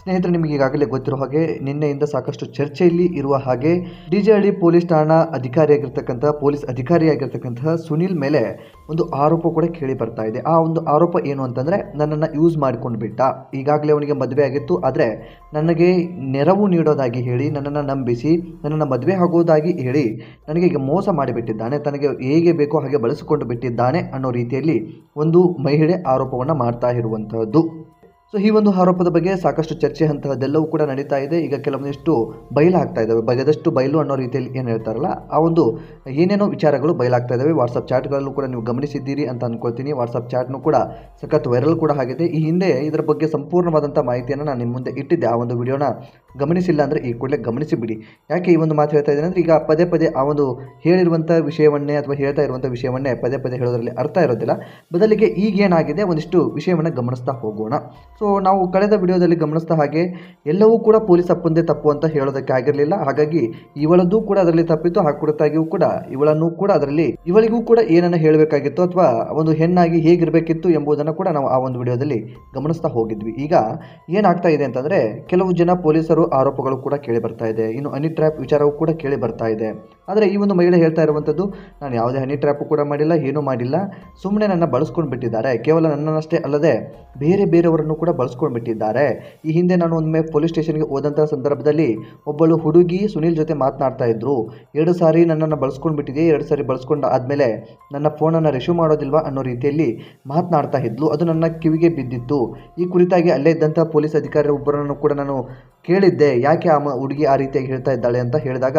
ಸ್ನೇಹಿತರೆ, ನಿಮಗೆ ಈಗಾಗಲೇ ಗೊತ್ತಿರೋ ಹಾಗೆ ನಿನ್ನೆಯಿಂದ ಸಾಕಷ್ಟು ಚರ್ಚೆಯಲ್ಲಿ ಇರುವ ಹಾಗೆ ಡಿಜೆಹಳ್ಳಿ ಪೊಲೀಸ್ ಠಾಣಾ ಅಧಿಕಾರಿಯಾಗಿರ್ತಕ್ಕಂಥ, ಪೊಲೀಸ್ ಅಧಿಕಾರಿಯಾಗಿರ್ತಕ್ಕಂತಹ ಸುನಿಲ್ ಮೇಲೆ ಒಂದು ಆರೋಪ ಕೂಡ ಕೇಳಿ ಬರ್ತಾ ಇದೆ. ಆ ಒಂದು ಆರೋಪ ಏನು ಅಂತಂದರೆ, ನನ್ನನ್ನು ಯೂಸ್ ಮಾಡಿಕೊಂಡು ಬಿಟ್ಟ. ಈಗಾಗಲೇ ಅವನಿಗೆ ಮದುವೆ ಆಗಿತ್ತು, ಆದರೆ ನನಗೆ ನೆರವು ನೀಡೋದಾಗಿ ಹೇಳಿ, ನನ್ನನ್ನು ನಂಬಿಸಿ, ನನ್ನನ್ನು ಮದುವೆ ಆಗೋದಾಗಿ ಹೇಳಿ ನನಗೆ ಈಗ ಮೋಸ ಮಾಡಿಬಿಟ್ಟಿದ್ದಾನೆ. ತನಗೆ ಹೇಗೆ ಬೇಕೋ ಹಾಗೆ ಬಳಸಿಕೊಂಡು ಬಿಟ್ಟಿದ್ದಾನೆ ಅನ್ನೋ ರೀತಿಯಲ್ಲಿ ಒಂದು ಮಹಿಳೆ ಆರೋಪವನ್ನು ಮಾಡ್ತಾ ಇರುವಂತಹದ್ದು. ಸೊ ಈ ಒಂದು ಆರೋಪದ ಬಗ್ಗೆ ಸಾಕಷ್ಟು ಚರ್ಚೆ ಅಂತಹದ್ದೆಲ್ಲವೂ ಕೂಡ ನಡೀತಾ ಇದೆ. ಈಗ ಕೆಲವೊಂದಿಷ್ಟು ಬಯಲಾಗ್ತಾ ಇದ್ದಾವೆ. ಬಗೆದಷ್ಟು ಬಯಲು ಅನ್ನೋ ರೀತಿಯಲ್ಲಿ ಏನು ಹೇಳ್ತಾರಲ್ಲ, ಆ ಒಂದು ಏನೇನೋ ವಿಚಾರಗಳು ಬಯಲಾಗ್ತಾ ಇದ್ದಾವೆ. ವಾಟ್ಸಪ್ ಚಾಟ್ಗಳಲ್ಲೂ ಕೂಡ ನೀವು ಗಮನಿಸಿದ್ದೀರಿ ಅಂತ ಅಂದ್ಕೊಳ್ತೀನಿ ವಾಟ್ಸಪ್ ಚಾಟ್ನೂ ಕೂಡ ಸಖತ್ ವೈರಲ್ ಕೂಡ ಆಗಿದೆ. ಈ ಹಿಂದೆ ಇದರ ಬಗ್ಗೆ ಸಂಪೂರ್ಣವಾದಂಥ ಮಾಹಿತಿಯನ್ನು ನಾನು ನಿಮ್ಮ ಮುಂದೆ ಇಟ್ಟಿದ್ದೆ. ಆ ಒಂದು ವಿಡಿಯೋನ ಗಮನಿಸಿಲ್ಲ ಅಂದರೆ ಈ ಕೂಡಲೇ ಗಮನಿಸಿಬಿಡಿ. ಯಾಕೆ ಈ ಒಂದು ಮಾತು ಹೇಳ್ತಾ ಇದ್ದೇನೆ ಅಂದರೆ ಈಗ ಪದೇ ಪದೇ ಆ ಒಂದು ಹೇಳಿರುವಂಥ ವಿಷಯವನ್ನೇ ಅಥವಾ ಹೇಳ್ತಾ ಇರುವಂಥ ವಿಷಯವನ್ನೇ ಪದೇ ಪದೇ ಹೇಳೋದ್ರಲ್ಲಿ ಅರ್ಥ ಇರೋದಿಲ್ಲ. ಬದಲಿಗೆ ಈಗ ಏನಾಗಿದೆ? ಒಂದಿಷ್ಟು ವಿಷಯವನ್ನು ಗಮನಿಸ್ತಾ ಹೋಗೋಣ. ಸೊ ನಾವು ಕಳೆದ ವಿಡಿಯೋದಲ್ಲಿ ಗಮನಿಸಿದ ಹಾಗೆ ಎಲ್ಲವೂ ಕೂಡ ಪೊಲೀಸ್ ಅಪ್ಪಂದೇ ತಪ್ಪು ಅಂತ ಹೇಳೋದಕ್ಕೆ ಆಗಿರಲಿಲ್ಲ. ಹಾಗಾಗಿ ಇವಳದ್ದು ಕೂಡ ಅದರಲ್ಲಿ ತಪ್ಪಿತ್ತು. ಹಾಗು ಕೂಡ ಇವಳನ್ನು ಕೂಡ ಅದರಲ್ಲಿ ಇವಳಿಗೂ ಕೂಡ ಏನನ್ನ ಹೇಳಬೇಕಾಗಿತ್ತು ಅಥವಾ ಒಂದು ಹೆಣ್ಣಾಗಿ ಹೇಗಿರಬೇಕಿತ್ತು ಎಂಬುದನ್ನು ಕೂಡ ನಾವು ಆ ಒಂದು ವಿಡಿಯೋದಲ್ಲಿ ಗಮನಿಸ್ತಾ ಹೋಗಿದ್ವಿ. ಈಗ ಏನಾಗ್ತಾ ಇದೆ ಅಂತಂದ್ರೆ ಕೆಲವು ಜನ ಪೊಲೀಸರು ಆರೋಪಗಳು ಕೂಡ ಕೇಳಿ ಬರ್ತಾ ಇದೆ. ಇನ್ನು ಹನಿ ಟ್ರ್ಯಾಪ್ ವಿಚಾರವೂ ಕೂಡ ಕೇಳಿ ಬರ್ತಾ ಇದೆ. ಆದರೆ ಈ ಒಂದು ಮಹಿಳೆ ಹೇಳ್ತಾ ಇರುವಂಥದ್ದು ನಾನು ಯಾವುದೇ ಹನಿ ಟ್ರ್ಯಾಪು ಕೂಡ ಮಾಡಿಲ್ಲ, ಏನೂ ಮಾಡಿಲ್ಲ. ಸುಮ್ಮನೆ ನನ್ನ ಬಳಸ್ಕೊಂಡು ಬಿಟ್ಟಿದ್ದಾರೆ ಕೇವಲ ನನ್ನನ್ನಷ್ಟೇ ಅಲ್ಲದೆ ಬೇರೆ ಬೇರೆಯವರನ್ನು ಕೂಡ ಬಳಸ್ಕೊಂಡು ಬಿಟ್ಟಿದ್ದಾರೆ ಈ ಹಿಂದೆ ನಾನು ಒಮ್ಮೆ ಪೊಲೀಸ್ ಸ್ಟೇಷನ್ಗೆ ಹೋದಂಥ ಸಂದರ್ಭದಲ್ಲಿ ಒಬ್ಬಳು ಹುಡುಗಿ ಸುನಿಲ್ ಜೊತೆ ಮಾತನಾಡ್ತಾ ಇದ್ರು. ಎರಡು ಸಾರಿ ನನ್ನನ್ನು ಬಳಸ್ಕೊಂಡು ಬಿಟ್ಟಿದೆ ಎರಡು ಸಾರಿ ಬಳಸ್ಕೊಂಡು ಆದಮೇಲೆ ನನ್ನ ಫೋನನ್ನು ರಿಸೀವ್ ಮಾಡೋದಿಲ್ವಾ ಅನ್ನೋ ರೀತಿಯಲ್ಲಿ ಮಾತನಾಡ್ತಾ ಇದ್ಲು. ಅದು ನನ್ನ ಕಿವಿಗೆ ಬಿದ್ದಿತ್ತು. ಈ ಕುರಿತಾಗಿ ಅಲ್ಲೇ ಇದ್ದಂಥ ಪೊಲೀಸ್ ಅಧಿಕಾರಿ ಒಬ್ಬರನ್ನು ಕೂಡ ನಾನು ಕೇಳಿದ್ದೆ, ಯಾಕೆ ಆ ಹುಡುಗಿ ಆ ರೀತಿಯಾಗಿ ಹೇಳ್ತಾ ಇದ್ದಾಳೆ? ಅಂತ ಹೇಳಿದಾಗ,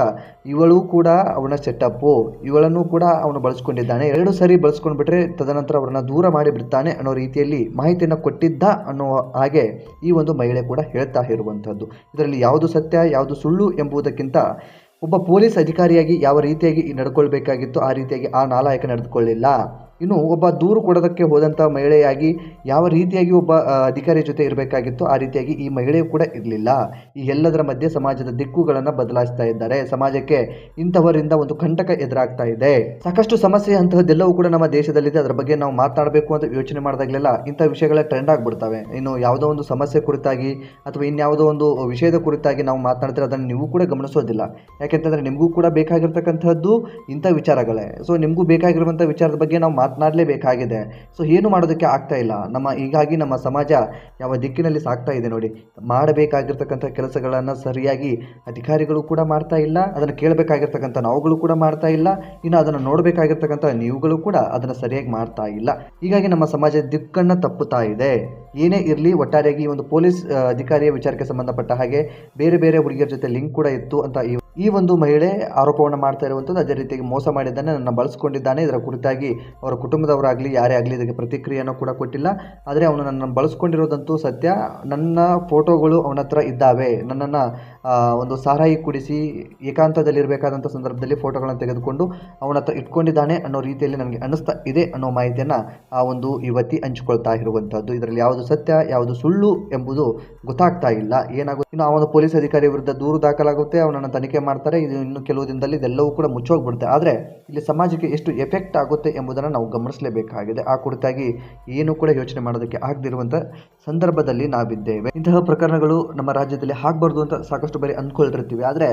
ಇವಳು ಕೂಡ ಅವನ ಸೆಟಪ್ಪು ಇವಳನ್ನು ಕೂಡ ಅವನು ಬಳಸ್ಕೊಂಡಿದ್ದಾನೆ. ಎರಡು ಸರಿ ಬಳಸ್ಕೊಂಡ್ಬಿಟ್ರೆ ತದನಂತರ ಅವರನ್ನ ದೂರ ಮಾಡಿ ಬಿಡ್ತಾನೆ ಅನ್ನೋ ರೀತಿಯಲ್ಲಿ ಮಾಹಿತಿಯನ್ನು ಕೊಟ್ಟಿದ್ದ ಅನ್ನೋ ಹಾಗೆ ಈ ಒಂದು ಮಹಿಳೆ ಕೂಡ ಹೇಳ್ತಾ ಇರುವಂಥದ್ದು ಇದರಲ್ಲಿ ಯಾವುದು ಸತ್ಯ, ಯಾವುದು ಸುಳ್ಳು ಎಂಬುದಕ್ಕಿಂತ ಒಬ್ಬ ಪೊಲೀಸ್ ಅಧಿಕಾರಿಯಾಗಿ ಯಾವ ರೀತಿಯಾಗಿ ನಡ್ಕೊಳ್ಬೇಕಾಗಿತ್ತು, ಆ ರೀತಿಯಾಗಿ ಆ ನಾಲಾಯಕ ನಡೆದುಕೊಳ್ಳಿಲ್ಲ. ಇನ್ನು ಒಬ್ಬ ದೂರು ಕೊಡೋದಕ್ಕೆ ಹೋದಂಥ ಮಹಿಳೆಯಾಗಿ ಯಾವ ರೀತಿಯಾಗಿ ಒಬ್ಬ ಅಧಿಕಾರಿ ಜೊತೆ ಇರಬೇಕಾಗಿತ್ತು ಆ ರೀತಿಯಾಗಿ ಈ ಮಹಿಳೆಯು ಕೂಡ ಇರಲಿಲ್ಲ. ಈ ಎಲ್ಲದರ ಮಧ್ಯೆ ಸಮಾಜದ ದಿಕ್ಕುಗಳನ್ನು ಬದಲಾಯಿಸ್ತಾ ಇದ್ದಾರೆ. ಸಮಾಜಕ್ಕೆ ಇಂಥವರಿಂದ ಒಂದು ಕಂಟಕ ಎದುರಾಗ್ತಾ ಇದೆ. ಸಾಕಷ್ಟು ಸಮಸ್ಯೆ ಅಂತಹದ್ದೆಲ್ಲವೂ ಕೂಡ ನಮ್ಮ ದೇಶದಲ್ಲಿದೆ. ಅದರ ಬಗ್ಗೆ ನಾವು ಮಾತನಾಡಬೇಕು ಅಂತ ಯೋಚನೆ ಮಾಡಿದಾಗಲೆಲ್ಲ ಇಂಥ ವಿಷಯಗಳ ಟ್ರೆಂಡ್ ಆಗಿಬಿಡ್ತವೆ. ಇನ್ನು ಯಾವುದೋ ಒಂದು ಸಮಸ್ಯೆ ಕುರಿತಾಗಿ ಅಥವಾ ಇನ್ಯಾವುದೋ ಒಂದು ವಿಷಯದ ಕುರಿತಾಗಿ ನಾವು ಮಾತನಾಡಿದ್ರೆ ಅದನ್ನು ನೀವು ಕೂಡ ಗಮನಿಸೋದಿಲ್ಲ. ಯಾಕೆಂತಂದರೆ ನಿಮಗೂ ಕೂಡ ಬೇಕಾಗಿರ್ತಕ್ಕಂಥದ್ದು ಇಂಥ ವಿಚಾರಗಳೇ. ಸೊ ನಿಮಗೂ ಬೇಕಾಗಿರುವಂಥ ವಿಚಾರದ ಬಗ್ಗೆ ನಾವು ಮಾತನಾಡಲೇಬೇಕಾಗಿದೆ ಸೊ ಏನು ಮಾಡೋದಕ್ಕೆ ಆಗ್ತಾ ಇಲ್ಲ. ನಮ್ಮ, ಹೀಗಾಗಿ ನಮ್ಮ ಸಮಾಜ ಯಾವ ದಿಕ್ಕಿನಲ್ಲಿ ಸಾಗ್ತಾ ಇದೆ ನೋಡಿ. ಮಾಡಬೇಕಾಗಿರ್ತಕ್ಕಂಥ ಕೆಲಸಗಳನ್ನು ಸರಿಯಾಗಿ ಅಧಿಕಾರಿಗಳು ಕೂಡ ಮಾಡ್ತಾ ಇಲ್ಲ. ಅದನ್ನು ಕೇಳಬೇಕಾಗಿರ್ತಕ್ಕಂಥ ನಾವುಗಳು ಕೂಡ ಮಾಡ್ತಾ ಇಲ್ಲ. ಇನ್ನು ಅದನ್ನು ನೋಡಬೇಕಾಗಿರ್ತಕ್ಕಂಥ ನೀವುಗಳು ಕೂಡ ಅದನ್ನು ಸರಿಯಾಗಿ ಮಾಡ್ತಾ ಇಲ್ಲ. ಹೀಗಾಗಿ ನಮ್ಮ ಸಮಾಜದ ದಿಕ್ಕನ್ನು ತಪ್ಪುತ್ತಾ ಇದೆ. ಏನೇ ಇರಲಿ, ಒಟ್ಟಾರೆಯಾಗಿ ಒಂದು ಪೊಲೀಸ್ ಅಧಿಕಾರಿಯ ವಿಚಾರಕ್ಕೆ ಸಂಬಂಧಪಟ್ಟ ಹಾಗೆ ಬೇರೆ ಬೇರೆ ಹುಡುಗಿಯರ ಜೊತೆ ಲಿಂಕ್ ಕೂಡ ಇತ್ತು ಅಂತ ಈ ಈ ಒಂದು ಮಹಿಳೆ ಆರೋಪವನ್ನು ಮಾಡ್ತಾ ಇರುವಂಥದ್ದು ಅದೇ ರೀತಿಯಾಗಿ ಮೋಸ ಮಾಡಿದ್ದಾನೆ ನನ್ನ ಬಳಸ್ಕೊಂಡಿದ್ದಾನೆ. ಇದರ ಕುರಿತಾಗಿ ಅವರ ಕುಟುಂಬದವರಾಗಲಿ ಯಾರೇ ಆಗಲಿ ಇದಕ್ಕೆ ಪ್ರತಿಕ್ರಿಯೆಯನ್ನು ಕೂಡ ಕೊಟ್ಟಿಲ್ಲ. ಆದರೆ ಅವನು ನನ್ನನ್ನು ಬಳಸ್ಕೊಂಡಿರೋದಂತೂ ಸತ್ಯ. ನನ್ನ ಫೋಟೋಗಳು ಅವನ ಹತ್ರ ಇದ್ದಾವೆ. ನನ್ನನ್ನು ಒಂದು ಸಾರಾಯಿ ಕುಡಿಸಿ ಏಕಾಂತದಲ್ಲಿರಬೇಕಾದಂಥ ಸಂದರ್ಭದಲ್ಲಿ ಫೋಟೋಗಳನ್ನು ತೆಗೆದುಕೊಂಡು ಅವನ ಹತ್ರ ಇಟ್ಕೊಂಡಿದ್ದಾನೆ ಅನ್ನೋ ರೀತಿಯಲ್ಲಿ ನನಗೆ ಅನ್ನಿಸ್ತಾ ಇದೆ ಅನ್ನೋ ಮಾಹಿತಿಯನ್ನು ಆ ಒಂದು ಯುವತಿ ಹಂಚಿಕೊಳ್ತಾ ಇರುವಂಥದ್ದು. ಇದರಲ್ಲಿ ಯಾವುದು ಸತ್ಯ, ಯಾವುದು ಸುಳ್ಳು ಎಂಬುದು ಗೊತ್ತಾಗ್ತಾ ಇಲ್ಲ. ಏನಾಗುತ್ತೆ ಇನ್ನು ಆ ಒಂದು ಪೊಲೀಸ್ ಅಧಿಕಾರಿ ವಿರುದ್ಧ ದೂರು ದಾಖಲಾಗುತ್ತೆ. ಅವನನ್ನು ತನಿಖೆ ಮಾಡ್ತಾರೆ, ಇದು ಇನ್ನು ಕೆಲವು ದಿನದಲ್ಲಿ ಇದೆಲ್ಲವೂ ಕೂಡ ಮುಚ್ಚೋಗ್ಬಿಡುತ್ತೆ. ಆದರೆ ಇಲ್ಲಿ ಸಮಾಜಕ್ಕೆ ಎಷ್ಟು ಎಫೆಕ್ಟ್ ಆಗುತ್ತೆ ಎಂಬುದನ್ನು ನಾವು ಗಮನಿಸಲೇಬೇಕಾಗಿದೆ. ಆ ಕುರಿತಾಗಿ ಏನು ಕೂಡ ಯೋಚನೆ ಮಾಡೋದಕ್ಕೆ ಆಗದಿರುವಂಥ ಸಂದರ್ಭದಲ್ಲಿ ನಾವಿದ್ದೇವೆ. ಇಂತಹ ಪ್ರಕರಣಗಳು ನಮ್ಮ ರಾಜ್ಯದಲ್ಲಿ ಆಗಬಾರ್ದು ಅಂತ ಸಾಕಷ್ಟು ಬಾರಿ ಅಂದ್ಕೊಳ್ತಿರ್ತೀವಿ. ಆದರೆ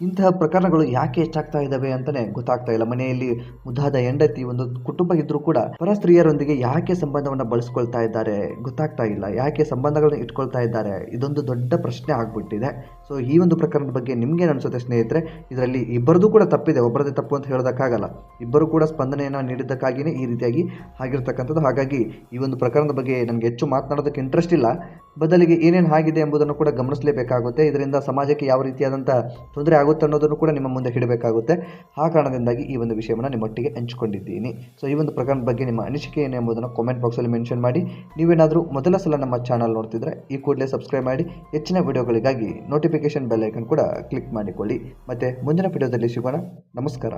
ಇಂತಹ ಪ್ರಕರಣಗಳು ಯಾಕೆ ಹೆಚ್ಚಾಗ್ತಾ ಇದ್ದಾವೆ ಅಂತಲೇ ಗೊತ್ತಾಗ್ತಾ ಇಲ್ಲ. ಮನೆಯಲ್ಲಿ ಮುದ್ದಾದ ಹೆಂಡತಿ, ಒಂದು ಕುಟುಂಬ ಇದ್ದರೂ ಕೂಡ ಪರ ಸ್ತ್ರೀಯರೊಂದಿಗೆ ಯಾಕೆ ಸಂಬಂಧವನ್ನು ಬಳಸ್ಕೊಳ್ತಾ ಇದ್ದಾರೆ ಗೊತ್ತಾಗ್ತಾ ಇಲ್ಲ. ಯಾಕೆ ಸಂಬಂಧಗಳನ್ನ ಇಟ್ಕೊಳ್ತಾ ಇದ್ದಾರೆ? ಇದೊಂದು ದೊಡ್ಡ ಪ್ರಶ್ನೆ ಆಗ್ಬಿಟ್ಟಿದೆ. ಸೊ ಈ ಒಂದು ಪ್ರಕರಣದ ಬಗ್ಗೆ ನಿಮ್ಗೇನು ಅನಿಸುತ್ತೆ ಸ್ನೇಹಿತರೆ? ಇದರಲ್ಲಿ ಇಬ್ಬರದ್ದು ಕೂಡ ತಪ್ಪಿದೆ. ಒಬ್ಬರದೇ ತಪ್ಪು ಅಂತ ಹೇಳೋದಕ್ಕಾಗಲ್ಲ. ಇಬ್ಬರು ಕೂಡ ಸ್ಪಂದನೆಯನ್ನು ನೀಡಿದ್ದಕ್ಕಾಗಿಯೇ ಈ ರೀತಿಯಾಗಿ ಆಗಿರ್ತಕ್ಕಂಥದ್ದು. ಹಾಗಾಗಿ ಈ ಒಂದು ಪ್ರಕರಣದ ಬಗ್ಗೆ ನನಗೆ ಹೆಚ್ಚು ಮಾತನಾಡೋದಕ್ಕೆ ಇಂಟ್ರೆಸ್ಟ್ ಇಲ್ಲ. ಬದಲಿಗೆ ಏನೇನು ಆಗಿದೆ ಎಂಬುದನ್ನು ಕೂಡ ಗಮನಿಸಲೇಬೇಕಾಗುತ್ತೆ. ಇದರಿಂದ ಸಮಾಜಕ್ಕೆ ಯಾವ ರೀತಿಯಾದಂಥ ತೊಂದರೆ ಆಗುತ್ತೆ ಅನ್ನೋದನ್ನು ಕೂಡ ನಿಮ್ಮ ಮುಂದೆ ಹಿಡಬೇಕಾಗುತ್ತೆ. ಆ ಕಾರಣದಿಂದಾಗಿ ಈ ಒಂದು ವಿಷಯವನ್ನು ನಿಮ್ಮೊಟ್ಟಿಗೆ ಹಂಚಿಕೊಂಡಿದ್ದೀನಿ. ಸೊ ಈ ಒಂದು ಪ್ರಕರಣದ ಬಗ್ಗೆ ನಿಮ್ಮ ಅನಿಸಿಕೆ ಏನು ಎಂಬುದನ್ನು ಕಾಮೆಂಟ್ ಬಾಕ್ಸಲ್ಲಿ ಮೆನ್ಷನ್ ಮಾಡಿ. ನೀವೇನಾದರೂ ಮೊದಲ ಸಲ ನಮ್ಮ ಚಾನಲ್ ನೋಡ್ತಿದ್ರೆ ಈ ಕೂಡಲೇ ಸಬ್ಸ್ಕ್ರೈಬ್ ಮಾಡಿ. ಹೆಚ್ಚಿನ ವಿಡಿಯೋಗಳಿಗಾಗಿ ನೋಟಿಫಿಕೇಷನ್ ಬೆಲ್ ಐಕನ್ ಕೂಡ ಕ್ಲಿಕ್ ಮಾಡಿಕೊಳ್ಳಿ. ಮತ್ತು ಮುಂದಿನ ವಿಡಿಯೋದಲ್ಲಿ ಸಿಗೋಣ. ನಮಸ್ಕಾರ.